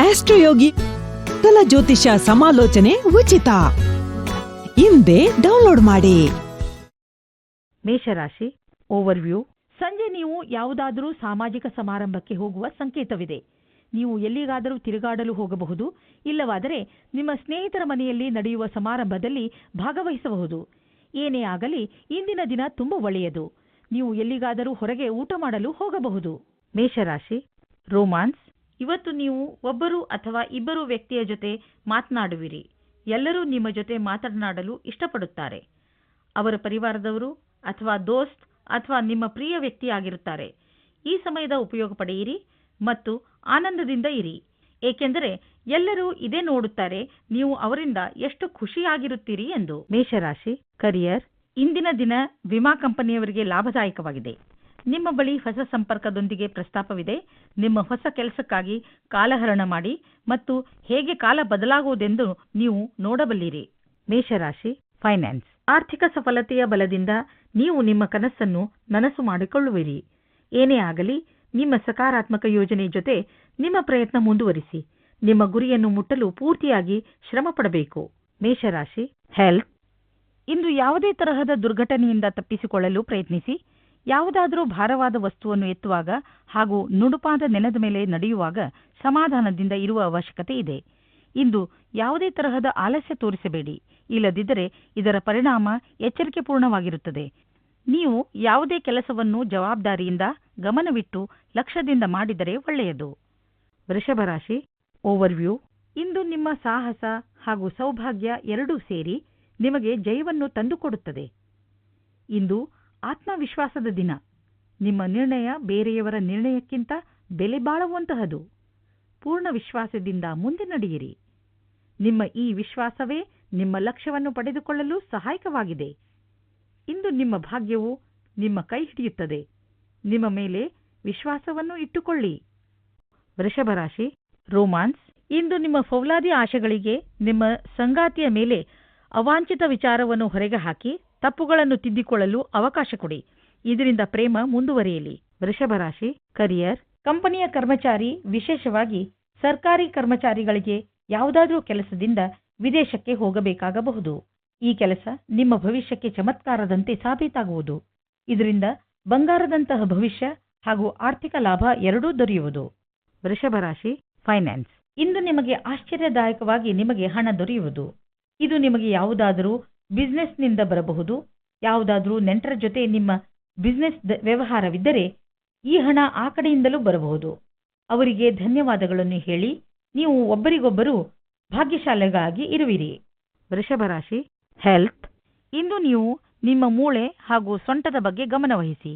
ಆಸ್ಟ್ರೋಯೋಗಿ ಕಲ ಜ್ಯೋತಿಷ ಸಮಾಲೋಚನೆ ಉಚಿತ. ಹಿಂದೆ ಡೌನ್ಲೋಡ್ ಮಾಡಿ. ಮೇಷರಾಶಿ ಓವರ್ವ್ಯೂ. ಸಂಜೆ ನೀವು ಯಾವುದಾದರೂ ಸಾಮಾಜಿಕ ಸಮಾರಂಭಕ್ಕೆ ಹೋಗುವ ಸಂಕೇತವಿದೆ. ನೀವು ಎಲ್ಲಿಗಾದರೂ ತಿರುಗಾಡಲು ಹೋಗಬಹುದು, ಇಲ್ಲವಾದರೆ ನಿಮ್ಮ ಸ್ನೇಹಿತರ ಮನೆಯಲ್ಲಿ ನಡೆಯುವ ಸಮಾರಂಭದಲ್ಲಿ ಭಾಗವಹಿಸಬಹುದು. ಏನೇ ಆಗಲಿ, ಇಂದಿನ ದಿನ ತುಂಬ ಒಳ್ಳೆಯದು. ನೀವು ಎಲ್ಲಿಗಾದರೂ ಹೊರಗೆ ಊಟ ಮಾಡಲು ಹೋಗಬಹುದು. ಮೇಷರಾಶಿ, ರೋಮಾನ್ಸ್ ಇವತ್ತು ನೀವು ಒಬ್ಬರು ಅಥವಾ ಇಬ್ಬರು ವ್ಯಕ್ತಿಯ ಜೊತೆ ಮಾತನಾಡುವಿರಿ. ಎಲ್ಲರೂ ನಿಮ್ಮ ಜೊತೆ ಮಾತನಾಡಲು ಇಷ್ಟಪಡುತ್ತಾರೆ. ಅವರ ಪರಿವಾರದವರು ಅಥವಾ ದೋಸ್ತ್ ಅಥವಾ ನಿಮ್ಮ ಪ್ರಿಯ ವ್ಯಕ್ತಿಯಾಗಿರುತ್ತಾರೆ ಈ ಸಮಯದ ಉಪಯೋಗ ಪಡೆಯಿರಿ ಮತ್ತು ಆನಂದದಿಂದ ಇರಿ. ಏಕೆಂದರೆ ಎಲ್ಲರೂ ಇದೇ ನೋಡುತ್ತಾರೆ ನೀವು ಅವರಿಂದ ಎಷ್ಟು ಖುಷಿಯಾಗಿರುತ್ತೀರಿ ಎಂದು. ಮೇಷರಾಶಿ ಕರಿಯರ್. ಇಂದಿನ ದಿನ ವಿಮಾ ಕಂಪನಿಯವರಿಗೆ ಲಾಭದಾಯಕವಾಗಿದೆ. ನಿಮ್ಮ ಬಳಿ ಹೊಸ ಸಂಪರ್ಕದೊಂದಿಗೆ ಪ್ರಸ್ತಾಪವಿದೆ. ನಿಮ್ಮ ಹೊಸ ಕೆಲಸಕ್ಕಾಗಿ ಕಾಲಹರಣ ಮಾಡಿ ಮತ್ತು ಹೇಗೆ ಕಾಲ ಬದಲಾಗುವುದೆಂದು ನೀವು ನೋಡಬಲ್ಲಿರಿ. ಮೇಷರಾಶಿ ಫೈನಾನ್ಸ್ ಆರ್ಥಿಕ ಸಫಲತೆಯ ಬಲದಿಂದ ನೀವು ನಿಮ್ಮ ಕನಸನ್ನು ನನಸು ಮಾಡಿಕೊಳ್ಳುವಿರಿ. ಏನೇ ಆಗಲಿ, ನಿಮ್ಮ ಸಕಾರಾತ್ಮಕ ಯೋಜನೆ ಜೊತೆ ನಿಮ್ಮ ಪ್ರಯತ್ನ ಮುಂದುವರಿಸಿ. ನಿಮ್ಮ ಗುರಿಯನ್ನು ಮುಟ್ಟಲು ಪೂರ್ತಿಯಾಗಿ ಶ್ರಮ ಪಡಬೇಕು ಮೇಷರಾಶಿ ಹೆಲ್ತ್ ಇಂದು ಯಾವುದೇ ತರಹದ ದುರ್ಘಟನೆಯಿಂದ ತಪ್ಪಿಸಿಕೊಳ್ಳಲು ಪ್ರಯತ್ನಿಸಿ. ಯಾವುದಾದರೂ ಭಾರವಾದ ವಸ್ತುವನ್ನು ಎತ್ತುವಾಗ ಹಾಗೂ ನುಡುಪಾದ ನೆಲದ ಮೇಲೆ ನಡೆಯುವಾಗ ಸಮಾಧಾನದಿಂದ ಇರುವ ಅವಶ್ಯಕತೆ ಇದೆ. ಇಂದು ಯಾವುದೇ ತರಹದ ಆಲಸ್ಯ ತೋರಿಸಬೇಡಿ. ಇಲ್ಲದಿದ್ದರೆ ಇದರ ಪರಿಣಾಮ ಎಚ್ಚರಿಕೆಪೂರ್ಣವಾಗಿರುತ್ತದೆ. ನೀವು ಯಾವುದೇ ಕೆಲಸವನ್ನು ಜವಾಬ್ದಾರಿಯಿಂದ ಗಮನವಿಟ್ಟು ಲಕ್ಷ್ಯದಿಂದ ಮಾಡಿದರೆ ಒಳ್ಳೆಯದು. ವೃಷಭರಾಶಿ, ಓವರ್ವ್ಯೂ. ಇಂದು ನಿಮ್ಮ ಸಾಹಸ ಹಾಗೂ ಸೌಭಾಗ್ಯ ಎರಡೂ ಸೇರಿ ನಿಮಗೆ ಜಯವನ್ನು ತಂದುಕೊಡುತ್ತದೆ. ಇಂದು ಆತ್ಮವಿಶ್ವಾಸದ ದಿನ. ನಿಮ್ಮ ನಿರ್ಣಯ ಬೇರೆಯವರ ನಿರ್ಣಯಕ್ಕಿಂತ ಬೆಲೆ ಬಾಳುವಂತಹದು. ಪೂರ್ಣ ವಿಶ್ವಾಸದಿಂದ ಮುಂದೆ ನಡೆಯಿರಿ. ನಿಮ್ಮ ಈ ವಿಶ್ವಾಸವೇ ನಿಮ್ಮ ಲಕ್ಷ್ಯವನ್ನು ಪಡೆದುಕೊಳ್ಳಲು ಸಹಾಯಕವಾಗಿದೆ. ಇಂದು ನಿಮ್ಮ ಭಾಗ್ಯವು ನಿಮ್ಮ ಕೈ ಹಿಡಿಯುತ್ತದೆ. ನಿಮ್ಮ ಮೇಲೆ ವಿಶ್ವಾಸವನ್ನು ಇಟ್ಟುಕೊಳ್ಳಿ. ವೃಷಭ ರಾಶಿ, ರೋಮಾನ್ಸ್. ಇಂದು ನಿಮ್ಮ ಫೌಲಾದಿ ಆಶೆಗಳಿಗೆ ನಿಮ್ಮ ಸಂಗಾತಿಯ ಮೇಲೆ ಅವಾಂಛಿತ ವಿಚಾರವನ್ನು ಹೊರಗೆ ಹಾಕಿ ತಪ್ಪುಗಳನ್ನು ತಿದ್ದಿಕೊಳ್ಳಲು ಅವಕಾಶ ಕೊಡಿ. ಇದರಿಂದ ಪ್ರೇಮ ಮುಂದುವರಿಯಲಿ. ವೃಷಭ ರಾಶಿ ಕರಿಯರ್ ಕಂಪನಿಯ ಕರ್ಮಚಾರಿ, ವಿಶೇಷವಾಗಿ ಸರ್ಕಾರಿ ಕರ್ಮಚಾರಿಗಳಿಗೆ ಯಾವುದಾದರೂ ಕೆಲಸದಿಂದ ವಿದೇಶಕ್ಕೆ ಹೋಗಬೇಕಾಗಬಹುದು. ಈ ಕೆಲಸ ನಿಮ್ಮ ಭವಿಷ್ಯಕ್ಕೆ ಚಮತ್ಕಾರದಂತೆ ಸಾಬೀತಾಗುವುದು. ಇದರಿಂದ ಬಂಗಾರದಂತಹ ಭವಿಷ್ಯ ಹಾಗೂ ಆರ್ಥಿಕ ಲಾಭ ಎರಡೂ ದೊರೆಯುವುದು. ವೃಷಭ ರಾಶಿ ಫೈನಾನ್ಸ್ ಇಂದು ನಿಮಗೆ ಆಶ್ಚರ್ಯದಾಯಕವಾಗಿ ನಿಮಗೆ ಹಣ ದೊರೆಯುವುದು. ಇದು ನಿಮಗೆ ಯಾವುದಾದರೂ ಬಿಸ್ನೆಸ್ನಿಂದ ಬರಬಹುದು. ಯಾವುದಾದರೂ ನೆಂಟರ ಜೊತೆ ನಿಮ್ಮ ಬಿಸ್ನೆಸ್ ವ್ಯವಹಾರವಿದ್ದರೆ ಈ ಹಣ ಆ ಕಡೆಯಿಂದಲೂ ಬರಬಹುದು. ಅವರಿಗೆ ಧನ್ಯವಾದಗಳನ್ನು ಹೇಳಿ ನೀವು ಒಬ್ಬರಿಗೊಬ್ಬರು ಭಾಗ್ಯಶಾಲೆಗಾಗಿ ಇರುವಿರಿ. ವೃಷಭ ರಾಶಿ ಹೆಲ್ತ್ ಇಂದು ನೀವು ನಿಮ್ಮ ಮೂಳೆ ಹಾಗೂ ಸೊಂಟದ ಬಗ್ಗೆ ಗಮನವಹಿಸಿ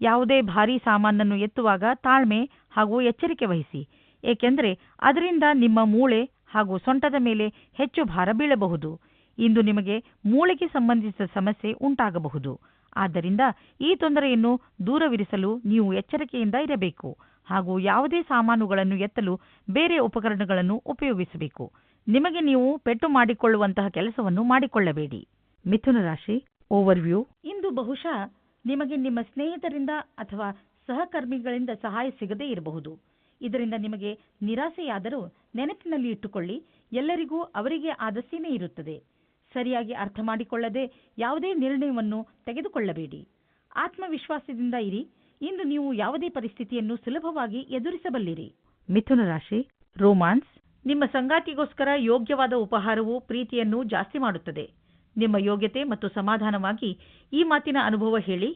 ಯಾವುದೇ ಭಾರೀ ಸಾಮಾನನ್ನು ಎತ್ತುವಾಗ ತಾಳ್ಮೆ ಹಾಗೂ ಎಚ್ಚರಿಕೆ ವಹಿಸಿ. ಏಕೆಂದರೆ ಅದರಿಂದ ನಿಮ್ಮ ಮೂಳೆ ಹಾಗೂ ಸೊಂಟದ ಮೇಲೆ ಹೆಚ್ಚು ಭಾರ ಬೀಳಬಹುದು. ಇಂದು ನಿಮಗೆ ಮೂಳೆಗೆ ಸಂಬಂಧಿಸಿದ ಸಮಸ್ಯೆ ಉಂಟಾಗಬಹುದು. ಆದ್ದರಿಂದ ಈ ತೊಂದರೆಯನ್ನು ದೂರವಿರಿಸಲು ನೀವು ಎಚ್ಚರಿಕೆಯಿಂದ ಇರಬೇಕು. ಹಾಗೂ ಯಾವುದೇ ಸಾಮಾನುಗಳನ್ನು ಎತ್ತಲು ಬೇರೆ ಉಪಕರಣಗಳನ್ನು ಉಪಯೋಗಿಸಬೇಕು. ನಿಮಗೆ ನೀವು ಪೆಟ್ಟು ಮಾಡಿಕೊಳ್ಳುವಂತಹ ಕೆಲಸವನ್ನು ಮಾಡಿಕೊಳ್ಳಬೇಡಿ. ಮಿಥುನ ರಾಶಿ ಓವರ್ವ್ಯೂ ಇಂದು ಬಹುಶಃ ನಿಮಗೆ ನಿಮ್ಮ ಸ್ನೇಹಿತರಿಂದ ಅಥವಾ ಸಹಕರ್ಮಿಗಳಿಂದ ಸಹಾಯ ಸಿಗದೇ ಇರಬಹುದು. ಇದರಿಂದ ನಿಮಗೆ ನಿರಾಸೆಯಾದರೂ ನೆನಪಿನಲ್ಲಿ ಇಟ್ಟುಕೊಳ್ಳಿ. ಎಲ್ಲರಿಗೂ ಅವರಿಗೆ ಆದ ಸೀಮೆ ಇರುತ್ತದೆ. ಸರಿಯಾಗಿ ಅರ್ಥ ಮಾಡಿಕೊಳ್ಳದೆ ಯಾವುದೇ ನಿರ್ಣಯವನ್ನು ತೆಗೆದುಕೊಳ್ಳಬೇಡಿ. ಆತ್ಮವಿಶ್ವಾಸದಿಂದ ಇರಿ. ಇಂದು ನೀವು ಯಾವುದೇ ಪರಿಸ್ಥಿತಿಯನ್ನು ಸುಲಭವಾಗಿ ಎದುರಿಸಬಲ್ಲಿರಿ. ಮಿಥುನ ರಾಶಿ, ರೋಮಾನ್ಸ್. ನಿಮ್ಮ ಸಂಗಾತಿಗೋಸ್ಕರ ಯೋಗ್ಯವಾದ ಉಪಹಾರವು ಪ್ರೀತಿಯನ್ನು ಜಾಸ್ತಿ ಮಾಡುತ್ತದೆ. ನಿಮ್ಮ ಯೋಗ್ಯತೆ ಮತ್ತು ಸಮಾಧಾನವಾಗಿ ಈ ಮಾತಿನ ಅನುಭವ ಹೇಳಿ.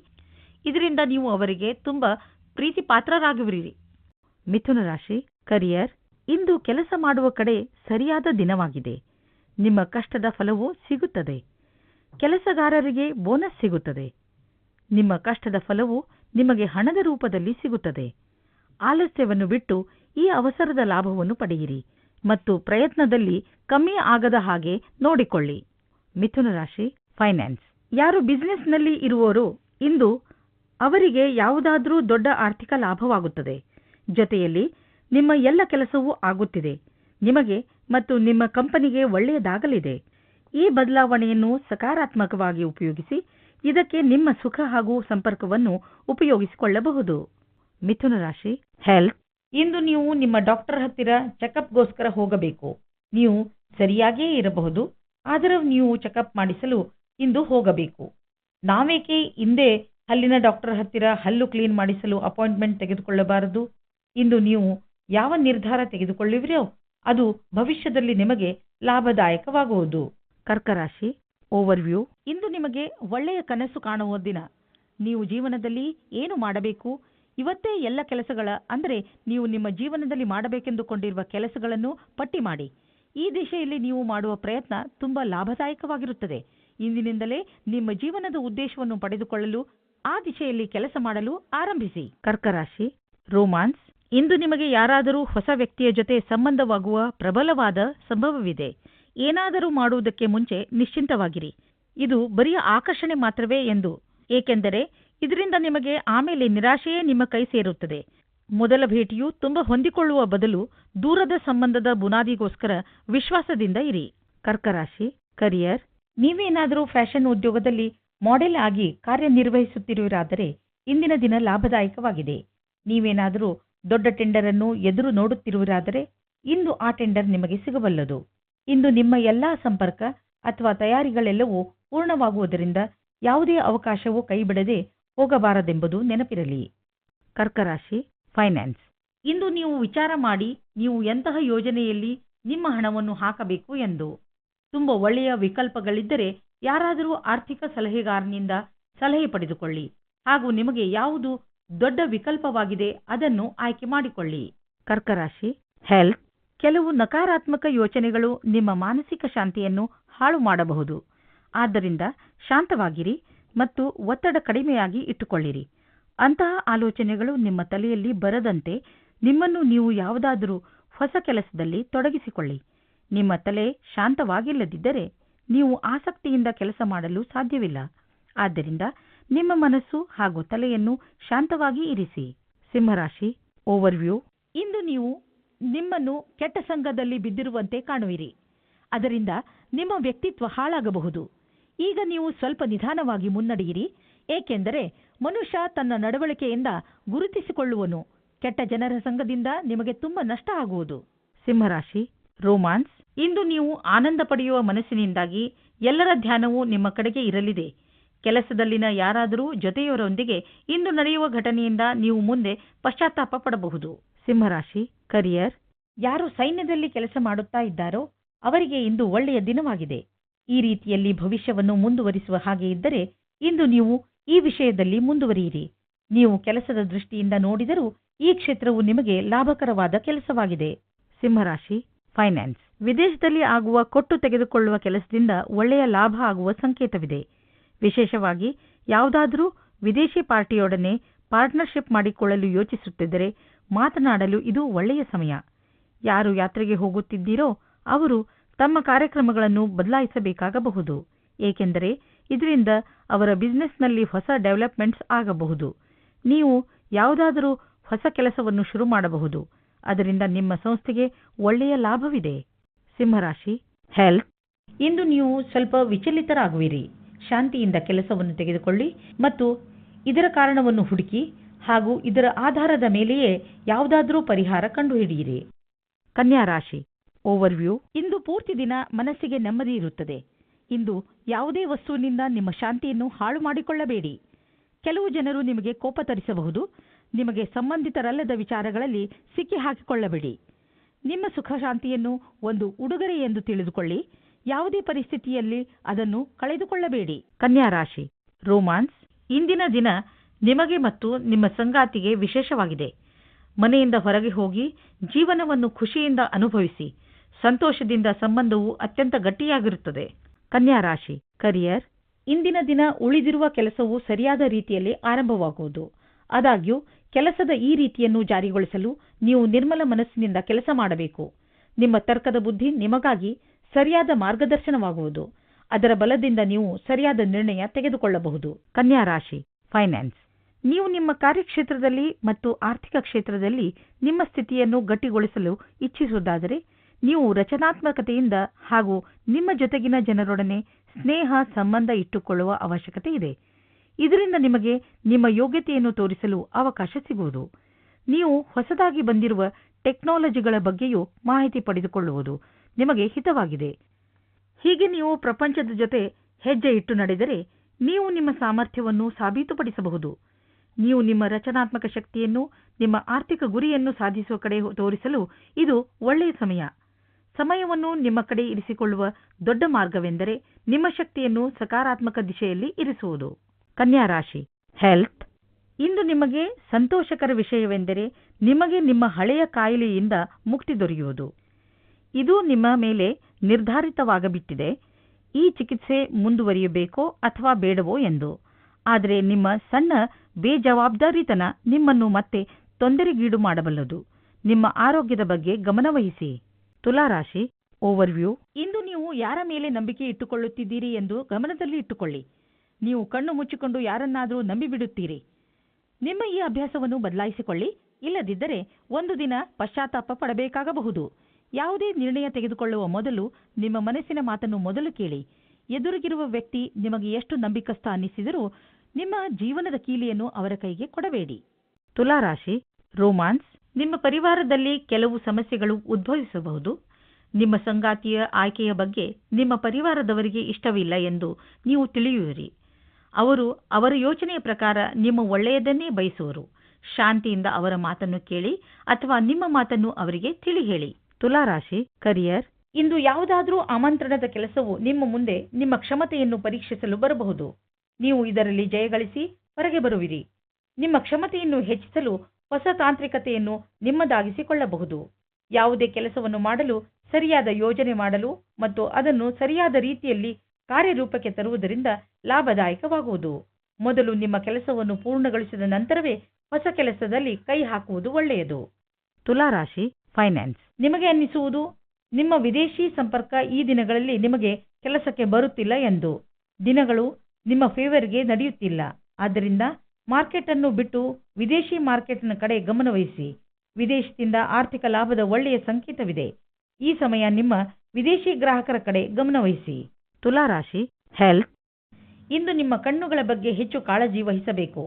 ಇದರಿಂದ ನೀವು ಅವರಿಗೆ ತುಂಬಾ ಪ್ರೀತಿ ಪಾತ್ರರಾಗುವಿರಿ ಮಿಥುನ ರಾಶಿ, ಕರಿಯರ್. ಇಂದು ಕೆಲಸ ಮಾಡುವ ಕಡೆ ಸರಿಯಾದ ದಿನವಾಗಿದೆ. ನಿಮ್ಮ ಕಷ್ಟದ ಫಲವು ಸಿಗುತ್ತದೆ. ಕೆಲಸಗಾರರಿಗೆ ಬೋನಸ್ ಸಿಗುತ್ತದೆ. ನಿಮ್ಮ ಕಷ್ಟದ ಫಲವು ನಿಮಗೆ ಹಣದ ರೂಪದಲ್ಲಿ ಸಿಗುತ್ತದೆ. ಆಲಸ್ಯವನ್ನು ಬಿಟ್ಟು ಈ ಅವಸರದ ಲಾಭವನ್ನು ಪಡೆಯಿರಿ ಮತ್ತು ಪ್ರಯತ್ನದಲ್ಲಿ ಕಮ್ಮಿ ಆಗದ ಹಾಗೆ ನೋಡಿಕೊಳ್ಳಿ. ಮಿಥುನ ರಾಶಿ ಫೈನಾನ್ಸ್ ಯಾರು ಬಿಸಿನೆಸ್ನಲ್ಲಿ ಇರುವವರು ಇಂದು ಅವರಿಗೆ ಯಾವುದಾದರೂ ದೊಡ್ಡ ಆರ್ಥಿಕ ಲಾಭವಾಗುತ್ತದೆ. ಜೊತೆಯಲ್ಲಿ ನಿಮ್ಮ ಎಲ್ಲ ಕೆಲಸವೂ ಆಗುತ್ತಿದೆ. ನಿಮಗೆ ಮತ್ತು ನಿಮ್ಮ ಕಂಪನಿಗೆ ಒಳ್ಳೆಯದಾಗಲಿದೆ. ಈ ಬದಲಾವಣೆಯನ್ನು ಸಕಾರಾತ್ಮಕವಾಗಿ ಉಪಯೋಗಿಸಿ, ಇದಕ್ಕೆ ನಿಮ್ಮ ಸುಖ ಹಾಗೂ ಸಂಪರ್ಕವನ್ನು ಉಪಯೋಗಿಸಿಕೊಳ್ಳಬಹುದು. ಮಿಥುನ ರಾಶಿ ಹೆಲ್ತ್ ಇಂದು ನೀವು ನಿಮ್ಮ ಡಾಕ್ಟರ್ ಹತ್ತಿರ ಚೆಕಪ್ಗೋಸ್ಕರ ಹೋಗಬೇಕು. ನೀವು ಸರಿಯಾಗಿಯೇ ಇರಬಹುದು, ಆದರೆ ನೀವು ಚೆಕಪ್ ಮಾಡಿಸಲು ಇಂದು ಹೋಗಬೇಕು. ನಾವೇಕೆ ಹಿಂದೆ ಹಲ್ಲಿನ ಡಾಕ್ಟರ್ ಹತ್ತಿರ ಹಲ್ಲು ಕ್ಲೀನ್ ಮಾಡಿಸಲು ಅಪಾಯಿಂಟ್ಮೆಂಟ್ ತೆಗೆದುಕೊಳ್ಳಬಾರದು? ಇಂದು ನೀವು ಯಾವ ನಿರ್ಧಾರ ತೆಗೆದುಕೊಳ್ಳುವಿರೋ? ಅದು ಭವಿಷ್ಯದಲ್ಲಿ ನಿಮಗೆ ಲಾಭದಾಯಕವಾಗುವುದು. ಕರ್ಕರಾಶಿ ಓವರ್ವ್ಯೂ. ಇಂದು ನಿಮಗೆ ಒಳ್ಳೆಯ ಕನಸು ಕಾಣುವ ದಿನ. ನೀವು ಜೀವನದಲ್ಲಿ ಏನು ಮಾಡಬೇಕು? ಇವತ್ತೇ ಎಲ್ಲ ಕೆಲಸಗಳ ಅಂದರೆ ನೀವು ನಿಮ್ಮ ಜೀವನದಲ್ಲಿ ಮಾಡಬೇಕೆಂದುಕೊಂಡಿರುವ ಕೆಲಸಗಳನ್ನು ಪಟ್ಟಿ ಮಾಡಿ. ಈ ದಿಶೆಯಲ್ಲಿ ನೀವು ಮಾಡುವ ಪ್ರಯತ್ನ ತುಂಬಾ ಲಾಭದಾಯಕವಾಗಿರುತ್ತದೆ. ಇಂದಿನಿಂದಲೇ ನಿಮ್ಮ ಜೀವನದ ಉದ್ದೇಶವನ್ನು ಪಡೆದುಕೊಳ್ಳಲು ಆ ದಿಶೆಯಲ್ಲಿ ಕೆಲಸ ಮಾಡಲು ಆರಂಭಿಸಿ. ಕರ್ಕರಾಶಿ ರೋಮಾನ್ಸ್ ಇಂದು ನಿಮಗೆ ಯಾರಾದರೂ ಹೊಸ ವ್ಯಕ್ತಿಯ ಜೊತೆ ಸಂಬಂಧವಾಗುವ ಪ್ರಬಲವಾದ ಸಂಭವವಿದೆ. ಏನಾದರೂ ಮಾಡುವುದಕ್ಕೆ ಮುಂಚೆ ನಿಶ್ಚಿಂತವಾಗಿರಿ. ಇದು ಬರೀ ಆಕರ್ಷಣೆ ಮಾತ್ರವೇ ಎಂದು. ಏಕೆಂದರೆ ಇದರಿಂದ ನಿಮಗೆ ಆಮೇಲೆ ನಿರಾಶೆಯೇ ನಿಮ್ಮ ಕೈ ಸೇರುತ್ತದೆ. ಮೊದಲ ಭೇಟಿಯು ತುಂಬಾ ಹೊಂದಿಕೊಳ್ಳುವ ಬದಲು ದೂರದ ಸಂಬಂಧದ ಬುನಾದಿಗೋಸ್ಕರ ವಿಶ್ವಾಸದಿಂದ ಇರಿ. ಕರ್ಕರಾಶಿ, ಕರಿಯರ್, ನೀವೇನಾದರೂ ಫ್ಯಾಷನ್ ಉದ್ಯೋಗದಲ್ಲಿ ಮಾಡೆಲ್ ಆಗಿ ಕಾರ್ಯನಿರ್ವಹಿಸುತ್ತಿರುವಿರಾದರೆ ಇಂದಿನ ದಿನ ಲಾಭದಾಯಕವಾಗಿದೆ. ನೀವೇನಾದರೂ ದೊಡ್ಡ ಟೆಂಡರ್ ಅನ್ನು ಎದುರು ನೋಡುತ್ತಿರುವಿರಾದರೆ ಇಂದು ಆ ಟೆಂಡರ್ ನಿಮಗೆ ಸಿಗಬಲ್ಲದು. ಇಂದು ನಿಮ್ಮ ಎಲ್ಲಾ ಸಂಪರ್ಕ ಅಥವಾ ತಯಾರಿಗಳೆಲ್ಲವೂ ಪೂರ್ಣವಾಗುವುದರಿಂದ ಯಾವುದೇ ಅವಕಾಶವೂ ಕೈಬಿಡದೆ ಹೋಗಬಾರದೆಂಬುದು ನೆನಪಿರಲಿ. ಕರ್ಕರಾಶಿ ಫೈನಾನ್ಸ್ ಇಂದು ನೀವು ವಿಚಾರ ಮಾಡಿ ನೀವು ಎಂತಹ ಯೋಜನೆಯಲ್ಲಿ ನಿಮ್ಮ ಹಣವನ್ನು ಹಾಕಬೇಕು ಎಂದು. ತುಂಬ ಒಳ್ಳೆಯ ವಿಕಲ್ಪಗಳಿದ್ದರೆ ಯಾರಾದರೂ ಆರ್ಥಿಕ ಸಲಹೆಗಾರನಿಂದ ಸಲಹೆ ಪಡೆದುಕೊಳ್ಳಿ. ಹಾಗೂ ನಿಮಗೆ ಯಾವುದು ದೊಡ್ಡ ವಿಕಲ್ಪವಾಗಿದೆ, ಅದನ್ನು ಆಯ್ಕೆ ಮಾಡಿಕೊಳ್ಳಿ. ಕರ್ಕರಾಶಿ ಹೆಲ್ತ್ ಕೆಲವು ನಕಾರಾತ್ಮಕ ಯೋಚನೆಗಳು ನಿಮ್ಮ ಮಾನಸಿಕ ಶಾಂತಿಯನ್ನು ಹಾಳು ಮಾಡಬಹುದು. ಆದ್ದರಿಂದ ಶಾಂತವಾಗಿರಿ ಮತ್ತು ಒತ್ತಡ ಕಡಿಮೆಯಾಗಿ ಇಟ್ಟುಕೊಳ್ಳಿರಿ. ಅಂತಹ ಆಲೋಚನೆಗಳು ನಿಮ್ಮ ತಲೆಯಲ್ಲಿ ಬರದಂತೆ ನಿಮ್ಮನ್ನು ನೀವು ಯಾವುದಾದರೂ ಹೊಸ ಕೆಲಸದಲ್ಲಿ ತೊಡಗಿಸಿಕೊಳ್ಳಿ. ನಿಮ್ಮ ತಲೆ ಶಾಂತವಾಗಿಲ್ಲದಿದ್ದರೆ ನೀವು ಆಸಕ್ತಿಯಿಂದ ಕೆಲಸ ಮಾಡಲು ಸಾಧ್ಯವಿಲ್ಲ. ಆದ್ದರಿಂದ ನಿಮ್ಮ ಮನಸ್ಸು ಹಾಗೂ ತಲೆಯನ್ನು ಶಾಂತವಾಗಿ ಇರಿಸಿ. ಸಿಂಹರಾಶಿ ಓವರ್ವ್ಯೂ ಇಂದು ನೀವು ನಿಮ್ಮನ್ನು ಕೆಟ್ಟ ಸಂಘದಲ್ಲಿ ಬಿದ್ದಿರುವಂತೆ ಕಾಣುವಿರಿ. ಅದರಿಂದ ನಿಮ್ಮ ವ್ಯಕ್ತಿತ್ವ ಹಾಳಾಗಬಹುದು. ಈಗ ನೀವು ಸ್ವಲ್ಪ ನಿಧಾನವಾಗಿ ಮುನ್ನಡೆಯಿರಿ. ಏಕೆಂದರೆ ಮನುಷ್ಯ ತನ್ನ ನಡವಳಿಕೆಯಿಂದ ಗುರುತಿಸಿಕೊಳ್ಳುವನು. ಕೆಟ್ಟ ಜನರ ಸಂಘದಿಂದ ನಿಮಗೆ ತುಂಬ ನಷ್ಟ ಆಗುವುದು. ಸಿಂಹರಾಶಿ ರೋಮಾನ್ಸ್ ಇಂದು ನೀವು ಆನಂದ ಪಡೆಯುವ ಮನಸ್ಸಿನಿಂದಾಗಿ ಎಲ್ಲರ ಧ್ಯಾನವೂ ನಿಮ್ಮ ಕಡೆಗೆ ಇರಲಿದೆ. ಕೆಲಸದಲ್ಲಿನ ಯಾರಾದರೂ ಜೊತೆಯವರೊಂದಿಗೆ ಇಂದು ನಡೆಯುವ ಘಟನೆಯಿಂದ ನೀವು ಮುಂದೆ ಪಶ್ಚಾತ್ತಾಪ ಪಡಬಹುದು. ಸಿಂಹರಾಶಿ, ಕರಿಯರ್, ಯಾರು ಸೈನ್ಯದಲ್ಲಿ ಕೆಲಸ ಮಾಡುತ್ತಾ ಇದ್ದಾರೋ ಅವರಿಗೆ ಇಂದು ಒಳ್ಳೆಯ ದಿನವಾಗಿದೆ. ಈ ರೀತಿಯಲ್ಲಿ ಭವಿಷ್ಯವನ್ನು ಮುಂದುವರಿಸುವ ಹಾಗೆ ಇದ್ದರೆ ಇಂದು ನೀವು ಈ ವಿಷಯದಲ್ಲಿ ಮುಂದುವರಿಯಿರಿ. ನೀವು ಕೆಲಸದ ದೃಷ್ಟಿಯಿಂದ ನೋಡಿದರೂ ಈ ಕ್ಷೇತ್ರವು ನಿಮಗೆ ಲಾಭಕರವಾದ ಕೆಲಸವಾಗಿದೆ. ಸಿಂಹರಾಶಿ, ಫೈನಾನ್ಸ್. ವಿದೇಶದಲ್ಲಿ ಆಗುವ ಕೊಟ್ಟು ತೆಗೆದುಕೊಳ್ಳುವ ಕೆಲಸದಿಂದ ಒಳ್ಳೆಯ ಲಾಭ ಆಗುವ ಸಂಕೇತವಿದೆ. ವಿಶೇಷವಾಗಿ ಯಾವುದಾದರೂ ವಿದೇಶಿ ಪಾರ್ಟಿಯೊಡನೆ ಪಾರ್ಟ್ನರ್ಶಿಪ್ ಮಾಡಿಕೊಳ್ಳಲು ಯೋಚಿಸುತ್ತಿದ್ದರೆ ಮಾತನಾಡಲು ಇದು ಒಳ್ಳೆಯ ಸಮಯ. ಯಾರು ಯಾತ್ರೆಗೆ ಹೋಗುತ್ತಿದ್ದೀರೋ ಅವರು ತಮ್ಮ ಕಾರ್ಯಕ್ರಮಗಳನ್ನು ಬದಲಾಯಿಸಬೇಕಾಗಬಹುದು. ಏಕೆಂದರೆ ಇದರಿಂದ ಅವರ ಬಿಸಿನೆಸ್ನಲ್ಲಿ ಹೊಸ ಡೆವಲಪ್ಮೆಂಟ್ಸ್ ಆಗಬಹುದು. ನೀವು ಯಾವುದಾದರೂ ಹೊಸ ಕೆಲಸವನ್ನು ಶುರು ಮಾಡಬಹುದು. ಅದರಿಂದ ನಿಮ್ಮ ಸಂಸ್ಥೆಗೆ ಒಳ್ಳೆಯ ಲಾಭವಿದೆ. ಸಿಂಹರಾಶಿ. ಹೆಲ್ತ್ ಇಂದು ನೀವು ಸ್ವಲ್ಪ ವಿಚಲಿತರಾಗುವಿರಿ. ಶಾಂತಿಯಿಂದ ಕೆಲಸವನ್ನು ತೆಗೆದುಕೊಳ್ಳಿ ಮತ್ತು ಇದರ ಕಾರಣವನ್ನು ಹುಡುಕಿ ಹಾಗೂ ಇದರ ಆಧಾರದ ಮೇಲೆಯೇ ಯಾವುದಾದರೂ ಪರಿಹಾರ ಕಂಡುಹಿಡಿಯಿರಿ. ಕನ್ಯಾ ರಾಶಿ ಓವರ್ವ್ಯೂ ಇಂದು ಪೂರ್ತಿ ದಿನ ಮನಸ್ಸಿಗೆ ನೆಮ್ಮದಿ ಇರುತ್ತದೆ. ಇಂದು ಯಾವುದೇ ವಸ್ತುವಿನಿಂದ ನಿಮ್ಮ ಶಾಂತಿಯನ್ನು ಹಾಳು ಮಾಡಿಕೊಳ್ಳಬೇಡಿ. ಕೆಲವು ಜನರು ನಿಮಗೆ ಕೋಪ ತರಿಸಬಹುದು. ನಿಮಗೆ ಸಂಬಂಧಿತರಲ್ಲದ ವಿಚಾರಗಳಲ್ಲಿ ಸಿಕ್ಕಿ ಹಾಕಿಕೊಳ್ಳಬೇಡಿ. ನಿಮ್ಮ ಸುಖಶಾಂತಿಯನ್ನು ಒಂದು ಉಡುಗೊರೆ ಎಂದು ತಿಳಿದುಕೊಳ್ಳಿ. ಯಾವುದೇ ಪರಿಸ್ಥಿತಿಯಲ್ಲಿ ಅದನ್ನು ಕಳೆದುಕೊಳ್ಳಬೇಡಿ. ಕನ್ಯಾ ರಾಶಿ, ರೋಮಾನ್ಸ್, ಇಂದಿನ ದಿನ ನಿಮಗೆ ಮತ್ತು ನಿಮ್ಮ ಸಂಗಾತಿಗೆ ವಿಶೇಷವಾಗಿದೆ. ಮನೆಯಿಂದ ಹೊರಗೆ ಹೋಗಿ ಜೀವನವನ್ನು ಖುಷಿಯಿಂದ ಅನುಭವಿಸಿ. ಸಂತೋಷದಿಂದ ಸಂಬಂಧವು ಅತ್ಯಂತ ಗಟ್ಟಿಯಾಗಿರುತ್ತದೆ. ಕನ್ಯಾ ರಾಶಿ, ಕರಿಯರ್, ಇಂದಿನ ದಿನ ಉಳಿದಿರುವ ಕೆಲಸವು ಸರಿಯಾದ ರೀತಿಯಲ್ಲಿ ಆರಂಭವಾಗುವುದು. ಆದಾಗ್ಯೂ, ಕೆಲಸದ ಈ ರೀತಿಯನ್ನು ಜಾರಿಗೊಳಿಸಲು ನೀವು ನಿರ್ಮಲ ಮನಸ್ಸಿನಿಂದ ಕೆಲಸ ಮಾಡಬೇಕು. ನಿಮ್ಮ ತರ್ಕದ ಬುದ್ಧಿ ನಿಮಗಾಗಿ ಸರಿಯಾದ ಮಾರ್ಗದರ್ಶನವಾಗುವುದು. ಅದರ ಬಲದಿಂದ ನೀವು ಸರಿಯಾದ ನಿರ್ಣಯ ತೆಗೆದುಕೊಳ್ಳಬಹುದು. ಕನ್ಯಾ ರಾಶಿ ಫೈನಾನ್ಸ್ ನೀವು ನಿಮ್ಮ ಕಾರ್ಯಕ್ಷೇತ್ರದಲ್ಲಿ ಮತ್ತು ಆರ್ಥಿಕ ಕ್ಷೇತ್ರದಲ್ಲಿ ನಿಮ್ಮ ಸ್ಥಿತಿಯನ್ನು ಗಟ್ಟಿಗೊಳಿಸಲು ಇಚ್ಛಿಸುವುದಾದರೆ, ನೀವು ರಚನಾತ್ಮಕತೆಯಿಂದ ಹಾಗೂ ನಿಮ್ಮ ಜೊತೆಗಿನ ಜನರೊಡನೆ ಸ್ನೇಹ ಸಂಬಂಧ ಇಟ್ಟುಕೊಳ್ಳುವ ಅವಶ್ಯಕತೆ ಇದೆ. ಇದರಿಂದ ನಿಮಗೆ ನಿಮ್ಮ ಯೋಗ್ಯತೆಯನ್ನು ತೋರಿಸಲು ಅವಕಾಶ ಸಿಗುವುದು. ನೀವು ಹೊಸದಾಗಿ ಬಂದಿರುವ ಟೆಕ್ನಾಲಜಿಗಳ ಬಗ್ಗೆಯೂ ಮಾಹಿತಿ ಪಡೆದುಕೊಳ್ಳುವುದು. ನಿಮಗೆ ಹಿತವಾಗಿದೆ. ಹೀಗೆ ನೀವು ಪ್ರಪಂಚದ ಜೊತೆ ಹೆಜ್ಜೆ ಇಟ್ಟು ನಡೆದರೆ ನೀವು ನಿಮ್ಮ ಸಾಮರ್ಥ್ಯವನ್ನು ಸಾಬೀತುಪಡಿಸಬಹುದು. ನೀವು ನಿಮ್ಮ ರಚನಾತ್ಮಕ ಶಕ್ತಿಯನ್ನು, ನಿಮ್ಮ ಆರ್ಥಿಕ ಗುರಿಯನ್ನು ಸಾಧಿಸುವ ಕಡೆ ತೋರಿಸಲು ಇದು ಒಳ್ಳೆಯ ಸಮಯ. ಸಮಯವನ್ನು ನಿಮ್ಮ ಕಡೆ ಇರಿಸಿಕೊಳ್ಳುವ ದೊಡ್ಡ ಮಾರ್ಗವೆಂದರೆ ನಿಮ್ಮ ಶಕ್ತಿಯನ್ನು ಸಕಾರಾತ್ಮಕ ದಿಶೆಯಲ್ಲಿ ಇರಿಸುವುದು. ಕನ್ಯಾ ರಾಶಿ, ಹೆಲ್ತ್. ಇಂದು ನಿಮಗೆ ಸಂತೋಷಕರ ವಿಷಯವೆಂದರೆ ನಿಮಗೆ ನಿಮ್ಮ ಹಳೆಯ ಕಾಯಿಲೆಯಿಂದ ಮುಕ್ತಿ ದೊರೆಯುವುದು. ಇದು ನಿಮ್ಮ ಮೇಲೆ ನಿರ್ಧಾರಿತವಾಗಬಿಟ್ಟಿದೆ. ಈ ಚಿಕಿತ್ಸೆ ಮುಂದುವರಿಯಬೇಕೋ ಅಥವಾ ಬೇಡವೋ ಎಂದು. ಆದರೆ ನಿಮ್ಮ ಸಣ್ಣ ಬೇಜವಾಬ್ದಾರಿತನ ನಿಮ್ಮನ್ನು ಮತ್ತೆ ತೊಂದರೆಗೀಡು ಮಾಡಬಲ್ಲದು. ನಿಮ್ಮ ಆರೋಗ್ಯದ ಬಗ್ಗೆ ಗಮನವಹಿಸಿ. ತುಲಾರಾಶಿ, ಓವರ್ವ್ಯೂ. ಇಂದು ನೀವು ಯಾರ ಮೇಲೆ ನಂಬಿಕೆ ಇಟ್ಟುಕೊಳ್ಳುತ್ತಿದ್ದೀರಿ ಎಂದು ಗಮನದಲ್ಲಿ ಇಟ್ಟುಕೊಳ್ಳಿ. ನೀವು ಕಣ್ಣು ಮುಚ್ಚಿಕೊಂಡು ಯಾರನ್ನಾದರೂ ನಂಬಿಬಿಡುತ್ತೀರಿ. ನಿಮ್ಮ ಈ ಅಭ್ಯಾಸವನ್ನು ಬದಲಾಯಿಸಿಕೊಳ್ಳಿ. ಇಲ್ಲದಿದ್ದರೆ ಒಂದು ದಿನ ಪಶ್ಚಾತ್ತಾಪ ಪಡಬೇಕಾಗಬಹುದು. ಯಾವುದೇ ನಿರ್ಣಯ ತೆಗೆದುಕೊಳ್ಳುವ ಮೊದಲು ನಿಮ್ಮ ಮನಸ್ಸಿನ ಮಾತನ್ನು ಮೊದಲು ಕೇಳಿ. ಎದುರಿಗಿರುವ ವ್ಯಕ್ತಿ ನಿಮಗೆ ಎಷ್ಟು ನಂಬಿಕಸ್ಥ ಅನ್ನಿಸಿದರೂ ನಿಮ್ಮ ಜೀವನದ ಕೀಲಿಯನ್ನು ಅವರ ಕೈಗೆ ಕೊಡಬೇಡಿ. ತುಲಾರಾಶಿ, ರೋಮಾನ್ಸ್. ನಿಮ್ಮ ಪರಿವಾರದಲ್ಲಿ ಕೆಲವು ಸಮಸ್ಯೆಗಳು ಉದ್ಭವಿಸಬಹುದು. ನಿಮ್ಮ ಸಂಗಾತಿಯ ಆಯ್ಕೆಯ ಬಗ್ಗೆ ನಿಮ್ಮ ಪರಿವಾರದವರಿಗೆ ಇಷ್ಟವಿಲ್ಲ ಎಂದು ನೀವು ತಿಳಿಯುವಿರಿ. ಅವರು ಅವರ ಯೋಚನೆಯ ಪ್ರಕಾರ ನಿಮ್ಮ ಒಳ್ಳೆಯದನ್ನೇ ಬಯಸುವರು. ಶಾಂತಿಯಿಂದ ಅವರ ಮಾತನ್ನು ಕೇಳಿ ಅಥವಾ ನಿಮ್ಮ ಮಾತನ್ನು ಅವರಿಗೆ ತಿಳಿ ಹೇಳಿ ತುಲಾರಾಶಿ ಕರಿಯರ್ ಇಂದು ಯಾವುದಾದರೂ ಆಮಂತ್ರಣದ ಕೆಲಸವು ನಿಮ್ಮ ಮುಂದೆ ನಿಮ್ಮ ಕ್ಷಮತೆಯನ್ನು ಪರೀಕ್ಷಿಸಲು ಬರಬಹುದು. ನೀವು ಇದರಲ್ಲಿ ಜಯಗಳಿಸಿ ಹೊರಗೆ ಬರುವಿರಿ. ನಿಮ್ಮ ಕ್ಷಮತೆಯನ್ನು ಹೆಚ್ಚಿಸಲು ಹೊಸ ತಾಂತ್ರಿಕತೆಯನ್ನು ನಿಮ್ಮದಾಗಿಸಿಕೊಳ್ಳಬಹುದು. ಯಾವುದೇ ಕೆಲಸವನ್ನು ಮಾಡಲು ಸರಿಯಾದ ಯೋಜನೆ ಮಾಡಲು ಮತ್ತು ಅದನ್ನು ಸರಿಯಾದ ರೀತಿಯಲ್ಲಿ ಕಾರ್ಯರೂಪಕ್ಕೆ ತರುವುದರಿಂದ ಲಾಭದಾಯಕವಾಗುವುದು. ಮೊದಲು ನಿಮ್ಮ ಕೆಲಸವನ್ನು ಪೂರ್ಣಗೊಳಿಸಿದ ನಂತರವೇ ಹೊಸ ಕೆಲಸದಲ್ಲಿ ಕೈ ಹಾಕುವುದು ಒಳ್ಳೆಯದು. ತುಲಾರಾಶಿ ಫೈನಾನ್ಸ್ ನಿಮಗೆ ಅನ್ನಿಸುವುದು ನಿಮ್ಮ ವಿದೇಶಿ ಸಂಪರ್ಕ ಈ ದಿನಗಳಲ್ಲಿ ನಿಮಗೆ ಕೆಲಸಕ್ಕೆ ಬರುತ್ತಿಲ್ಲ ಎಂದು. ದಿನಗಳು ನಿಮ್ಮ ಫೇವರ್ಗೆ ನಡೆಯುತ್ತಿಲ್ಲ. ಆದ್ದರಿಂದ ಮಾರ್ಕೆಟ್ ಅನ್ನು ಬಿಟ್ಟು ವಿದೇಶಿ ಮಾರ್ಕೆಟ್ನ ಕಡೆ ಗಮನವಹಿಸಿ. ವಿದೇಶದಿಂದ ಆರ್ಥಿಕ ಲಾಭದ ಒಳ್ಳೆಯ ಸಂಕೇತವಿದೆ. ಈ ಸಮಯ ನಿಮ್ಮ ವಿದೇಶಿ ಗ್ರಾಹಕರ ಕಡೆ ಗಮನವಹಿಸಿ. ತುಲಾರಾಶಿ ಹೆಲ್ತ್ ಇಂದು ನಿಮ್ಮ ಕಣ್ಣುಗಳ ಬಗ್ಗೆ ಹೆಚ್ಚು ಕಾಳಜಿ ವಹಿಸಬೇಕು.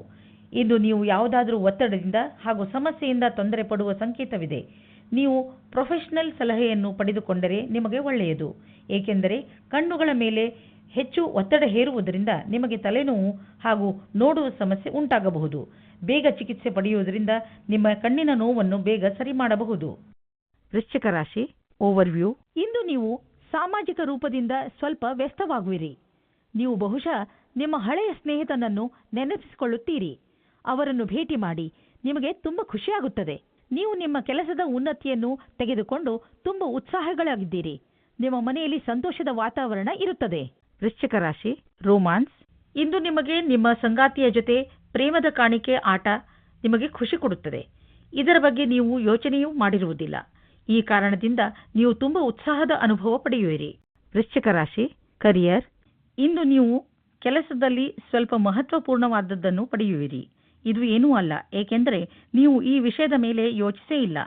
ಇಂದು ನೀವು ಯಾವುದಾದರೂ ಒತ್ತಡದಿಂದ ಹಾಗೂ ಸಮಸ್ಯೆಯಿಂದ ತೊಂದರೆ ಪಡುವ ಸಂಕೇತವಿದೆ. ನೀವು ಪ್ರೊಫೆಷನಲ್ ಸಲಹೆಯನ್ನು ಪಡೆದುಕೊಂಡರೆ ನಿಮಗೆ ಒಳ್ಳೆಯದು. ಏಕೆಂದರೆ ಕಣ್ಣುಗಳ ಮೇಲೆ ಹೆಚ್ಚು ಒತ್ತಡ ಹೇರುವುದರಿಂದ ನಿಮಗೆ ತಲೆನೋವು ಹಾಗೂ ನೋಡುವ ಸಮಸ್ಯೆ ಉಂಟಾಗಬಹುದು. ಬೇಗ ಚಿಕಿತ್ಸೆ ಪಡೆಯುವುದರಿಂದ ನಿಮ್ಮ ಕಣ್ಣಿನ ನೋವನ್ನು ಬೇಗ ಸರಿ ಮಾಡಬಹುದು. ವೃಶ್ಚಿಕ ರಾಶಿ ಓವರ್ವ್ಯೂ ಇಂದು ನೀವು ಸಾಮಾಜಿಕ ರೂಪದಿಂದ ಸ್ವಲ್ಪ ವ್ಯಸ್ತವಾಗುವಿರಿ. ನೀವು ಬಹುಶಃ ನಿಮ್ಮ ಹಳೆಯ ಸ್ನೇಹಿತನನ್ನು ನೆನಪಿಸಿಕೊಳ್ಳುತ್ತೀರಿ. ಅವರನ್ನು ಭೇಟಿ ಮಾಡಿ ನಿಮಗೆ ತುಂಬ ಖುಷಿಯಾಗುತ್ತದೆ. ನೀವು ನಿಮ್ಮ ಕೆಲಸದ ಉನ್ನತಿಯನ್ನು ತೆಗೆದುಕೊಂಡು ತುಂಬ ಉತ್ಸಾಹಗಳಾಗಿದ್ದೀರಿ. ನಿಮ್ಮ ಮನೆಯಲ್ಲಿ ಸಂತೋಷದ ವಾತಾವರಣ ಇರುತ್ತದೆ. ವೃಶ್ಚಿಕ ರಾಶಿ ರೋಮಾನ್ಸ್. ಇಂದು ನಿಮಗೆ ನಿಮ್ಮ ಸಂಗಾತಿಯ ಜೊತೆ ಪ್ರೇಮದ ಕಾಣಿಕೆ ಆಟ ನಿಮಗೆ ಖುಷಿ ಕೊಡುತ್ತದೆ. ಇದರ ಬಗ್ಗೆ ನೀವು ಯೋಚನೆಯೂ ಮಾಡಿರುವುದಿಲ್ಲ. ಈ ಕಾರಣದಿಂದ ನೀವು ತುಂಬ ಉತ್ಸಾಹದ ಅನುಭವ ಪಡೆಯುವಿರಿ. ವೃಶ್ಚಿಕ ರಾಶಿ ಕರಿಯರ್. ಇಂದು ನೀವು ಕೆಲಸದಲ್ಲಿ ಸ್ವಲ್ಪ ಮಹತ್ವಪೂರ್ಣವಾದದ್ದನ್ನು ಪಡೆಯುವಿರಿ. ಇದು ಏನೂ ಅಲ್ಲ. ಏಕೆಂದರೆ ನೀವು ಈ ವಿಷಯದ ಮೇಲೆ ಯೋಚಿಸೇ ಇಲ್ಲ.